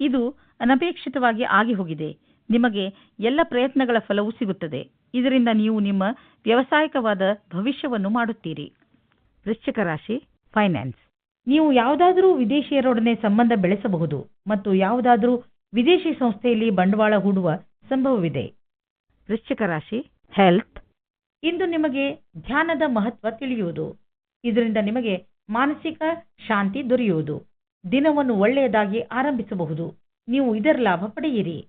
ಇದು ಅನಪೇಕ್ಷಿತವಾಗಿ ಆಗಿ ಹೋಗಿದೆ ನಿಮಗೆ ಎಲ್ಲ ಪ್ರಯತ್ನಗಳ ಫಲವು ಸಿಗುತ್ತದೆ. ಇದರಿಂದ ನೀವು ನಿಮ್ಮ ವ್ಯವಸಾಯಿಕವಾದ ಭವಿಷ್ಯವನ್ನು ಮಾಡುತ್ತೀರಿ. ವೃಶ್ಚಿಕ ರಾಶಿ, ಫೈನಾನ್ಸ್. ನೀವು ಯಾವುದಾದರೂ ವಿದೇಶಿಯರೊಡನೆ ಸಂಬಂಧ ಬೆಳೆಸಬಹುದು ಮತ್ತು ಯಾವುದಾದರೂ ವಿದೇಶಿ ಸಂಸ್ಥೆಯಲ್ಲಿ ಬಂಡವಾಳ ಹೂಡುವ ಸಂಭವವಿದೆ. ವೃಶ್ಚಿಕ ರಾಶಿ, ಹೆಲ್ತ್. ಇಂದು ನಿಮಗೆ ಧ್ಯಾನದ ಮಹತ್ವ ತಿಳಿಯುವುದು. ಇದರಿಂದ ನಿಮಗೆ ಮಾನಸಿಕ ಶಾಂತಿ ದೊರೆಯುವುದು. ದಿನವನ್ನು ಒಳ್ಳೆಯದಾಗಿ ಆರಂಭಿಸಬಹುದು. ನೀವು ಇದರ ಲಾಭ ಪಡೆಯಿರಿ.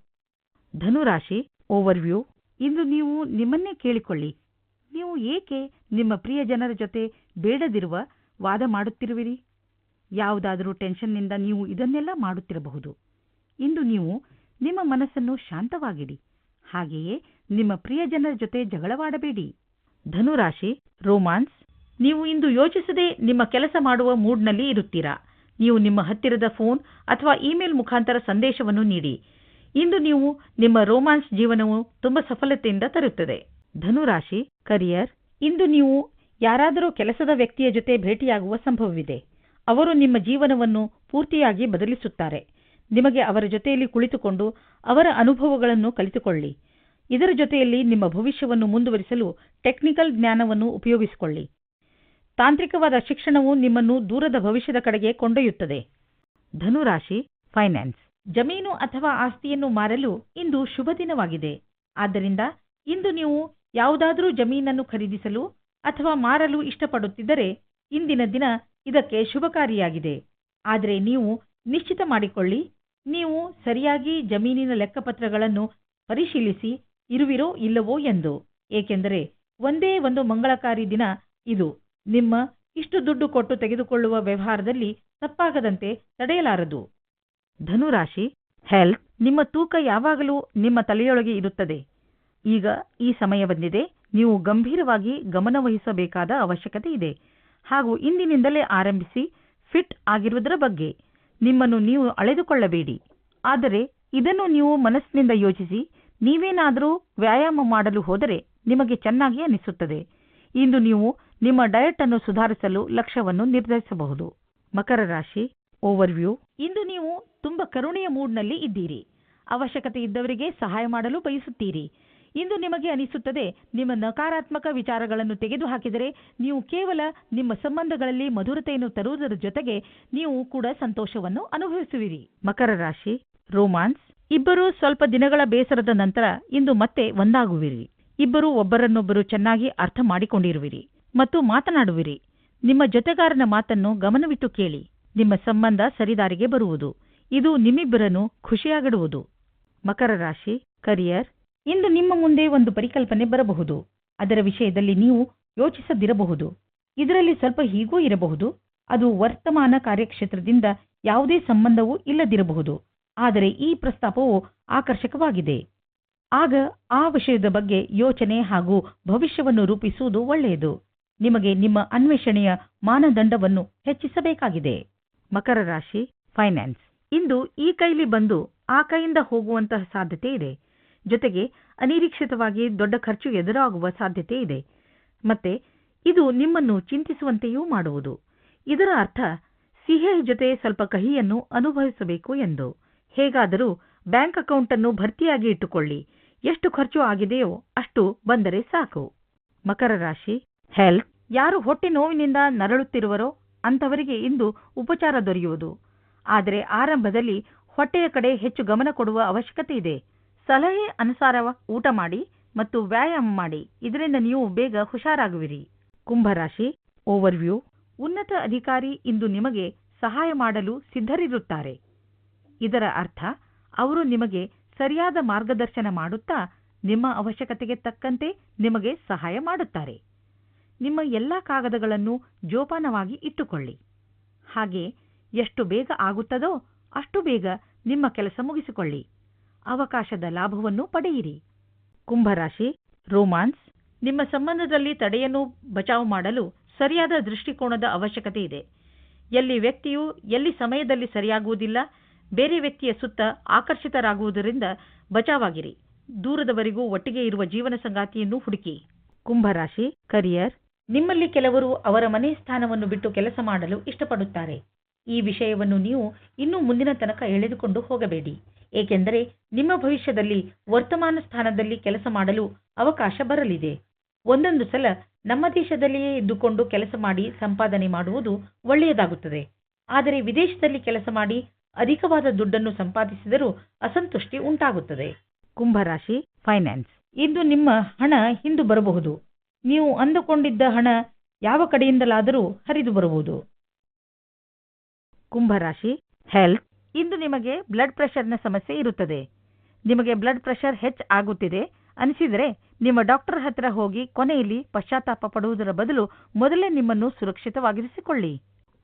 ಧನುರಾಶಿ ಓವರ್ವ್ಯೂ ಇಂದು ನೀವು ನಿಮ್ಮನ್ನೇ ಕೇಳಿಕೊಳ್ಳಿ. ನೀವು ಏಕೆ ನಿಮ್ಮ ಪ್ರಿಯ ಜನರ ಜೊತೆ ಬೇಡದಿರುವ ವಾದ ಮಾಡುತ್ತಿರುವಿರಿ? ಯಾವುದಾದರೂ ಟೆನ್ಷನ್ನಿಂದ ನೀವು ಇದನ್ನೆಲ್ಲ ಮಾಡುತ್ತಿರಬಹುದು. ಇಂದು ನೀವು ನಿಮ್ಮ ಮನಸ್ಸನ್ನು ಶಾಂತವಾಗಿಡಿ. ಹಾಗೆಯೇ ನಿಮ್ಮ ಪ್ರಿಯ ಜನರ ಜೊತೆ ಜಗಳವಾಡಬೇಡಿ. ಧನುರಾಶಿ ರೋಮಾನ್ಸ್ ನೀವು ಇಂದು ಯೋಚಿಸದೆ ನಿಮ್ಮ ಕೆಲಸ ಮಾಡುವ ಮೂಡ್ನಲ್ಲಿ ಇರುತ್ತೀರಾ? ನೀವು ನಿಮ್ಮ ಹತ್ತಿರದ ಫೋನ್ ಅಥವಾ ಇಮೇಲ್ ಮುಖಾಂತರ ಸಂದೇಶವನ್ನು ನೀಡಿ. ಇಂದು ನೀವು ನಿಮ್ಮ ರೋಮಾನ್ಸ್ ಜೀವನವು ತುಂಬಾ ಸಫಲತೆಯಿಂದ ತರುತ್ತದೆ. ಧನುರಾಶಿ, ಕರಿಯರ್, ಇಂದು ನೀವು ಯಾರಾದರೂ ಕೆಲಸದ ವ್ಯಕ್ತಿಯ ಜೊತೆ ಭೇಟಿಯಾಗುವ ಸಂಭವವಿದೆ. ಅವರು ನಿಮ್ಮ ಜೀವನವನ್ನು ಪೂರ್ತಿಯಾಗಿ ಬದಲಿಸುತ್ತಾರೆ. ನಿಮಗೆ ಅವರ ಜೊತೆಯಲ್ಲಿ ಕುಳಿತುಕೊಂಡು ಅವರ ಅನುಭವಗಳನ್ನು ಕಲಿತುಕೊಳ್ಳಿ. ಇದರ ಜೊತೆಯಲ್ಲಿ ನಿಮ್ಮ ಭವಿಷ್ಯವನ್ನು ಮುಂದುವರಿಸಲು ಟೆಕ್ನಿಕಲ್ ಜ್ಞಾನವನ್ನು ಉಪಯೋಗಿಸಿಕೊಳ್ಳಿ. ತಾಂತ್ರಿಕವಾದ ಶಿಕ್ಷಣವು ನಿಮ್ಮನ್ನು ದೂರದ ಭವಿಷ್ಯದ ಕಡೆಗೆ ಕೊಂಡೊಯ್ಯುತ್ತದೆ. ಧನುರಾಶಿ ಫೈನಾನ್ಸ್ ಜಮೀನು ಅಥವಾ ಆಸ್ತಿಯನ್ನು ಮಾರಲು ಇಂದು ಶುಭ ದಿನವಾಗಿದೆ. ಆದ್ದರಿಂದ ಇಂದು ನೀವು ಯಾವುದಾದರೂ ಜಮೀನನ್ನು ಖರೀದಿಸಲು ಅಥವಾ ಮಾರಲು ಇಷ್ಟಪಡುತ್ತಿದ್ದರೆ ಇಂದಿನ ದಿನ ಇದಕ್ಕೆ ಶುಭಕಾರಿಯಾಗಿದೆ. ಆದರೆ ನೀವು ನಿಶ್ಚಿತ ಮಾಡಿಕೊಳ್ಳಿ, ನೀವು ಸರಿಯಾಗಿ ಜಮೀನಿನ ಲೆಕ್ಕಪತ್ರಗಳನ್ನು ಪರಿಶೀಲಿಸಿ ಇರುವಿರೋ ಇಲ್ಲವೋ ಎಂದು. ಏಕೆಂದರೆ ಒಂದೇ ಒಂದು ಮಂಗಳಕಾರಿ ದಿನ ಇದು. ನಿಮ್ಮ ಇಷ್ಟು ದುಡ್ಡು ಕೊಟ್ಟು ತೆಗೆದುಕೊಳ್ಳುವ ವ್ಯವಹಾರದಲ್ಲಿ ತಪ್ಪಾಗದಂತೆ ತಡೆಯಲಾರದು. ಧನುರಾಶಿ ಹೆಲ್ತ್ ನಿಮ್ಮ ತೂಕ ಯಾವಾಗಲೂ ನಿಮ್ಮ ತಲೆಯೊಳಗೆ ಇರುತ್ತದೆ. ಈಗ ಈ ಸಮಯ ಬಂದಿದೆ. ನೀವು ಗಂಭೀರವಾಗಿ ಗಮನವಹಿಸಬೇಕಾದ ಅವಶ್ಯಕತೆ ಇದೆ. ಹಾಗೂ ಇಂದಿನಿಂದಲೇ ಆರಂಭಿಸಿ ಫಿಟ್ ಆಗಿರುವುದರ ಬಗ್ಗೆ ನಿಮ್ಮನ್ನು ನೀವು ಅಳೆದುಕೊಳ್ಳಬೇಡಿ. ಆದರೆ ಇದನ್ನು ನೀವು ಮನಸ್ಸಿನಿಂದ ಯೋಚಿಸಿ, ನೀವೇನಾದರೂ ವ್ಯಾಯಾಮ ಮಾಡಲು ಹೋದರೆ ನಿಮಗೆ ಚೆನ್ನಾಗಿ ಅನಿಸುತ್ತದೆ. ಇಂದು ನೀವು ನಿಮ್ಮ ಡಯಟ್ ಅನ್ನು ಸುಧಾರಿಸಲು ಲಕ್ಷ್ಯವನ್ನು ನಿರ್ಧರಿಸಬಹುದು. ಮಕರ ರಾಶಿ ಓವರ್ವ್ಯೂ ಇಂದು ನೀವು ತುಂಬಾ ಕರುಣೆಯ ಮೂಡ್ನಲ್ಲಿ ಇದ್ದೀರಿ. ಅವಶ್ಯಕತೆ ಇದ್ದವರಿಗೆ ಸಹಾಯ ಮಾಡಲು ಬಯಸುತ್ತೀರಿ. ಇಂದು ನಿಮಗೆ ಅನಿಸುತ್ತದೆ, ನಿಮ್ಮ ನಕಾರಾತ್ಮಕ ವಿಚಾರಗಳನ್ನು ತೆಗೆದುಹಾಕಿದರೆ ನೀವು ಕೇವಲ ನಿಮ್ಮ ಸಂಬಂಧಗಳಲ್ಲಿ ಮಧುರತೆಯನ್ನು ತರುವುದರ ಜೊತೆಗೆ ನೀವು ಕೂಡ ಸಂತೋಷವನ್ನು ಅನುಭವಿಸುವಿರಿ. ಮಕರ ರಾಶಿ ರೋಮಾನ್ಸ್ ಇಬ್ಬರು ಸ್ವಲ್ಪ ದಿನಗಳ ಬೇಸರದ ನಂತರ ಇಂದು ಮತ್ತೆ ಒಂದಾಗುವಿರಿ. ಇಬ್ಬರು ಒಬ್ಬರನ್ನೊಬ್ಬರು ಚೆನ್ನಾಗಿ ಅರ್ಥ ಮಾಡಿಕೊಂಡಿರುವಿರಿ. ಮತ್ತು ಮಾತನಾಡುವಿರಿ. ನಿಮ್ಮ ಜೊತೆಗಾರನ ಮಾತನ್ನು ಗಮನವಿಟ್ಟು ಕೇಳಿ. ನಿಮ್ಮ ಸಂಬಂಧ ಸರಿದಾರಿಗೆ ಬರುವುದು. ಇದು ನಿಮ್ಮಿಬ್ಬರನ್ನು ಖುಷಿಯಾಗಿಡುವುದು. ಮಕರ ರಾಶಿ, ಕರಿಯರ್, ಇಂದು ನಿಮ್ಮ ಮುಂದೆ ಒಂದು ಪರಿಕಲ್ಪನೆ ಬರಬಹುದು. ಅದರ ವಿಷಯದಲ್ಲಿ ನೀವು ಯೋಚಿಸದಿರಬಹುದು. ಇದರಲ್ಲಿ ಸ್ವಲ್ಪ ಹೀಗೂ ಇರಬಹುದು. ಅದು ವರ್ತಮಾನ ಕಾರ್ಯಕ್ಷೇತ್ರದಿಂದ ಯಾವುದೇ ಸಂಬಂಧವೂ ಇಲ್ಲದಿರಬಹುದು. ಆದರೆ ಈ ಪ್ರಸ್ತಾಪವು ಆಕರ್ಷಕವಾಗಿದೆ. ಆಗ ಆ ವಿಷಯದ ಬಗ್ಗೆ ಯೋಚನೆ ಹಾಗೂ ಭವಿಷ್ಯವನ್ನು ರೂಪಿಸುವುದು ಒಳ್ಳೆಯದು. ನಿಮಗೆ ನಿಮ್ಮ ಅನ್ವೇಷಣೆಯ ಮಾನದಂಡವನ್ನು ಹೆಚ್ಚಿಸಬೇಕಾಗಿದೆ. ಮಕರ ರಾಶಿ ಫೈನಾನ್ಸ್ ಇಂದು ಈ ಕೈಲಿ ಬಂದು ಆ ಕೈಯಿಂದ ಹೋಗುವಂತಹ ಸಾಧ್ಯತೆ ಇದೆ. ಜೊತೆಗೆ ಅನಿರೀಕ್ಷಿತವಾಗಿ ದೊಡ್ಡ ಖರ್ಚು ಎದುರಾಗುವ ಸಾಧ್ಯತೆ ಇದೆ. ಮತ್ತೆ ಇದು ನಿಮ್ಮನ್ನು ಚಿಂತಿಸುವಂತೆಯೂ ಮಾಡುವುದು. ಇದರ ಅರ್ಥ ಸಿಹೆ ಜೊತೆ ಸ್ವಲ್ಪ ಕಹಿಯನ್ನು ಅನುಭವಿಸಬೇಕು ಎಂದು. ಹೇಗಾದರೂ ಬ್ಯಾಂಕ್ ಅಕೌಂಟ್ ಅನ್ನು ಭರ್ತಿಯಾಗಿ ಇಟ್ಟುಕೊಳ್ಳಿ. ಎಷ್ಟು ಖರ್ಚು ಆಗಿದೆಯೋ ಅಷ್ಟು ಬಂದರೆ ಸಾಕು. ಮಕರ ರಾಶಿ ಹೆಲ್ತ್ ಯಾರು ಹೊಟ್ಟೆ ನೋವಿನಿಂದ ನರಳುತ್ತಿರುವರೋ ಅಂತವರಿಗೆ ಇಂದು ಉಪಚಾರ ದೊರೆಯುವುದು. ಆದರೆ ಆರಂಭದಲ್ಲಿ ಹೊಟ್ಟೆಯ ಕಡೆ ಹೆಚ್ಚು ಗಮನ ಕೊಡುವ ಅವಶ್ಯಕತೆ ಇದೆ. ಸಲಹೆ ಅನುಸಾರ ಊಟ ಮಾಡಿ ಮತ್ತು ವ್ಯಾಯಾಮ ಮಾಡಿ. ಇದರಿಂದ ನೀವು ಬೇಗ ಹುಷಾರಾಗುವಿರಿ. ಕುಂಭರಾಶಿ, ಓವರ್ವ್ಯೂ, ಉನ್ನತ ಅಧಿಕಾರಿ ಇಂದು ನಿಮಗೆ ಸಹಾಯ ಮಾಡಲು ಸಿದ್ಧರಿರುತ್ತಾರೆ. ಇದರ ಅರ್ಥ, ಅವರು ನಿಮಗೆ ಸರಿಯಾದ ಮಾರ್ಗದರ್ಶನ ಮಾಡುತ್ತಾ ನಿಮ್ಮ ಅವಶ್ಯಕತೆಗೆ ತಕ್ಕಂತೆ ನಿಮಗೆ ಸಹಾಯ ಮಾಡುತ್ತಾರೆ. ನಿಮ್ಮ ಎಲ್ಲ ಕಾಗದಗಳನ್ನು ಜೋಪಾನವಾಗಿ ಇಟ್ಟುಕೊಳ್ಳಿ. ಹಾಗೆ ಎಷ್ಟು ಬೇಗ ಆಗುತ್ತದೋ ಅಷ್ಟು ಬೇಗ ನಿಮ್ಮ ಕೆಲಸ ಮುಗಿಸಿಕೊಳ್ಳಿ. ಅವಕಾಶದ ಲಾಭವನ್ನು ಪಡೆಯಿರಿ. ಕುಂಭರಾಶಿ, ರೋಮಾನ್ಸ್, ನಿಮ್ಮ ಸಂಬಂಧದಲ್ಲಿ ತಡೆಯನ್ನು ಬಚಾವು ಮಾಡಲು ಸರಿಯಾದ ದೃಷ್ಟಿಕೋನದ ಅವಶ್ಯಕತೆ ಇದೆ. ಎಲ್ಲಿ ವ್ಯಕ್ತಿಯು ಎಲ್ಲಿ ಸಮಯದಲ್ಲಿ ಸರಿಯಾಗುವುದಿಲ್ಲ, ಬೇರೆ ವ್ಯಕ್ತಿಯ ಸುತ್ತ ಆಕರ್ಷಿತರಾಗುವುದರಿಂದ ಬಚಾವಾಗಿರಿ. ದೂರದವರೆಗೂ ಒಟ್ಟಿಗೆ ಇರುವ ಜೀವನ ಸಂಗಾತಿಯನ್ನು ಹುಡುಕಿ. ಕುಂಭರಾಶಿ, ಕರಿಯರ್ ನಿಮ್ಮಲ್ಲಿ ಕೆಲವರು ಅವರ ಮನೆ ಸ್ಥಾನವನ್ನು ಬಿಟ್ಟು ಕೆಲಸ ಮಾಡಲು ಇಷ್ಟಪಡುತ್ತಾರೆ. ಈ ವಿಷಯವನ್ನು ನೀವು ಇನ್ನೂ ಮುಂದಿನ ತನಕ ಎಳೆದುಕೊಂಡು ಹೋಗಬೇಡಿ. ಏಕೆಂದರೆ ನಿಮ್ಮ ಭವಿಷ್ಯದಲ್ಲಿ ವರ್ತಮಾನ ಸ್ಥಾನದಲ್ಲಿ ಕೆಲಸ ಮಾಡಲು ಅವಕಾಶ ಬರಲಿದೆ. ಒಂದೊಂದು ಸಲ ನಮ್ಮ ದೇಶದಲ್ಲಿಯೇ ಇದ್ದುಕೊಂಡು ಕೆಲಸ ಮಾಡಿ ಸಂಪಾದನೆ ಮಾಡುವುದು ಒಳ್ಳೆಯದಾಗುತ್ತದೆ. ಆದರೆ ವಿದೇಶದಲ್ಲಿ ಕೆಲಸ ಮಾಡಿ ಅಧಿಕವಾದ ದುಡ್ಡನ್ನು ಸಂಪಾದಿಸಿದರೂ ಅಸಂತುಷ್ಟಿ ಉಂಟಾಗುತ್ತದೆ. ಕುಂಭರಾಶಿ, ಫೈನಾನ್ಸ್. ಇಂದು ನಿಮ್ಮ ಹಣ ಹಿಂದು ಬರಬಹುದು. ನೀವು ಅಂದುಕೊಂಡಿದ್ದ ಹಣ ಯಾವ ಕಡೆಯಿಂದಲಾದರೂ ಹರಿದು ಬರುವುದು. ಕುಂಭರಾಶಿ ಹೆಲ್ತ್ ಇಂದು ನಿಮಗೆ ಬ್ಲಡ್ ಪ್ರೆಷರ್ನ ಸಮಸ್ಯೆ ಇರುತ್ತದೆ. ನಿಮಗೆ ಬ್ಲಡ್ ಪ್ರೆಷರ್ ಹೆಚ್ಚು ಆಗುತ್ತಿದೆ ಅನಿಸಿದರೆ ನಿಮ್ಮ ಡಾಕ್ಟರ್ ಹತ್ರ ಹೋಗಿ ಕೊನೆಯಲ್ಲಿ ಪಶ್ಚಾತ್ತಾಪ ಪಡುವುದರ ಬದಲು ಮೊದಲೇ ನಿಮ್ಮನ್ನು ಸುರಕ್ಷಿತವಾಗಿರಿಸಿಕೊಳ್ಳಿ.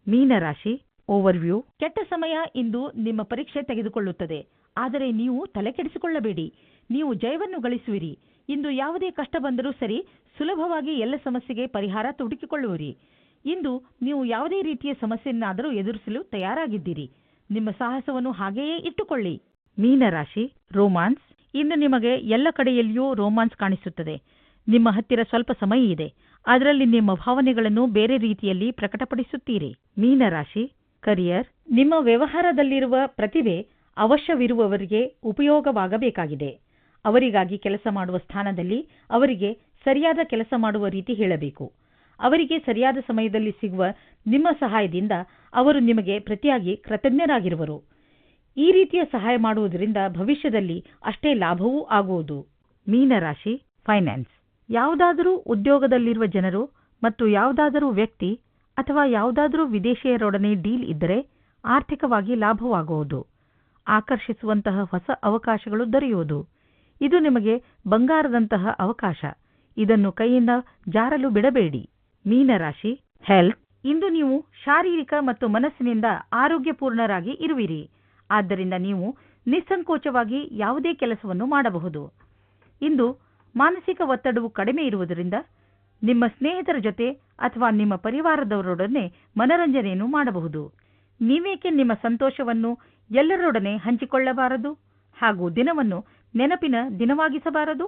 ಮೀನರಾಶಿ ಓವರ್ವ್ಯೂ ಕೆಟ್ಟ ಸಮಯ ಇಂದು ನಿಮ್ಮ ಪರೀಕ್ಷೆ ತೆಗೆದುಕೊಳ್ಳುತ್ತದೆ. ಆದರೆ ನೀವು ತಲೆ ಕೆಡಿಸಿಕೊಳ್ಳಬೇಡಿ ನೀವು ಜಯವನ್ನು ಗಳಿಸುವಿರಿ. ಇಂದು ಯಾವುದೇ ಕಷ್ಟ ಬಂದರೂ ಸರಿ ಸುಲಭವಾಗಿ ಎಲ್ಲ ಸಮಸ್ಯೆಗೆ ಪರಿಹಾರ ಹುಡುಕಿಕೊಳ್ಳುವಿರಿ. ಇಂದು ನೀವು ಯಾವುದೇ ರೀತಿಯ ಸಮಸ್ಯೆಯನ್ನಾದರೂ ಎದುರಿಸಲು ತಯಾರಾಗಿದ್ದೀರಿ. ನಿಮ್ಮ ಸಾಹಸವನ್ನು ಹಾಗೆಯೇ ಇಟ್ಟುಕೊಳ್ಳಿ. ಮೀನರಾಶಿ, ರೋಮಾನ್ಸ್. ಇಂದು ನಿಮಗೆ ಎಲ್ಲ ಕಡೆಯಲ್ಲಿಯೂ ರೋಮಾನ್ಸ್ ಕಾಣಿಸುತ್ತದೆ. ನಿಮ್ಮ ಹತ್ತಿರ ಸ್ವಲ್ಪ ಸಮಯ ಇದೆ. ಅದರಲ್ಲಿ ನಿಮ್ಮ ಭಾವನೆಗಳನ್ನು ಬೇರೆ ರೀತಿಯಲ್ಲಿ ಪ್ರಕಟಪಡಿಸುತ್ತೀರಿ. ಮೀನರಾಶಿ, ಕರಿಯರ್. ನಿಮ್ಮ ವ್ಯವಹಾರದಲ್ಲಿರುವ ಪ್ರತಿಭೆ ಅವಶ್ಯವಿರುವವರಿಗೆ ಉಪಯೋಗವಾಗಬೇಕಾಗಿದೆ. ಅವರಿಗಾಗಿ ಕೆಲಸ ಮಾಡುವ ಸ್ಥಾನದಲ್ಲಿ ಅವರಿಗೆ ಸರಿಯಾದ ಕೆಲಸ ಮಾಡುವ ರೀತಿ ಹೇಳಬೇಕು. ಅವರಿಗೆ ಸರಿಯಾದ ಸಮಯದಲ್ಲಿ ಸಿಗುವ ನಿಮ್ಮ ಸಹಾಯದಿಂದ ಅವರು ನಿಮಗೆ ಪ್ರತಿಯಾಗಿ ಕೃತಜ್ಞರಾಗಿರುವರು. ಈ ರೀತಿಯ ಸಹಾಯ ಮಾಡುವುದರಿಂದ ಭವಿಷ್ಯದಲ್ಲಿ ಅಷ್ಟೇ ಲಾಭವೂ ಆಗುವುದು. ಮೀನರಾಶಿ ಫೈನಾನ್ಸ್. ಯಾವುದಾದರೂ ಉದ್ಯೋಗದಲ್ಲಿರುವ ಜನರು ಮತ್ತು ಯಾವುದಾದರೂ ವ್ಯಕ್ತಿ ಅಥವಾ ಯಾವುದಾದರೂ ವಿದೇಶಿಯರೊಡನೆ ಡೀಲ್ ಇದ್ದರೆ ಆರ್ಥಿಕವಾಗಿ ಲಾಭವಾಗುವುದು. ಆಕರ್ಷಿಸುವಂತಹ ಹೊಸ ಅವಕಾಶಗಳು ದೊರೆಯುವುದು. ಇದು ನಿಮಗೆ ಬಂಗಾರದಂತಹ ಅವಕಾಶ. ಇದನ್ನು ಕೈಯಿಂದ ಜಾರಲು ಬಿಡಬೇಡಿ. ಮೀನರಾಶಿ ಹೆಲ್ತ್ ಇಂದು ನೀವು ಶಾರೀರಿಕ ಮತ್ತು ಮನಸ್ಸಿನಿಂದ ಆರೋಗ್ಯಪೂರ್ಣರಾಗಿ ಇರುವಿರಿ. ಆದ್ದರಿಂದ ನೀವು ನಿಸ್ಸಂಕೋಚವಾಗಿ ಯಾವುದೇ ಕೆಲಸವನ್ನು ಮಾಡಬಹುದು. ಇಂದು ಮಾನಸಿಕ ಒತ್ತಡವು ಕಡಿಮೆ ಇರುವುದರಿಂದ ನಿಮ್ಮ ಸ್ನೇಹಿತರ ಜೊತೆ ಅಥವಾ ನಿಮ್ಮ ಪರಿವಾರದವರೊಡನೆ ಮನರಂಜನೆಯನ್ನು ಮಾಡಬಹುದು. ನೀವೇಕೆ ನಿಮ್ಮ ಸಂತೋಷವನ್ನು ಎಲ್ಲರೊಡನೆ ಹಂಚಿಕೊಳ್ಳಬಾರದು? ಹಾಗೂ ದಿನವನ್ನು ನೆನಪಿನ ದಿನವಾಗಿಸಬಾರದು?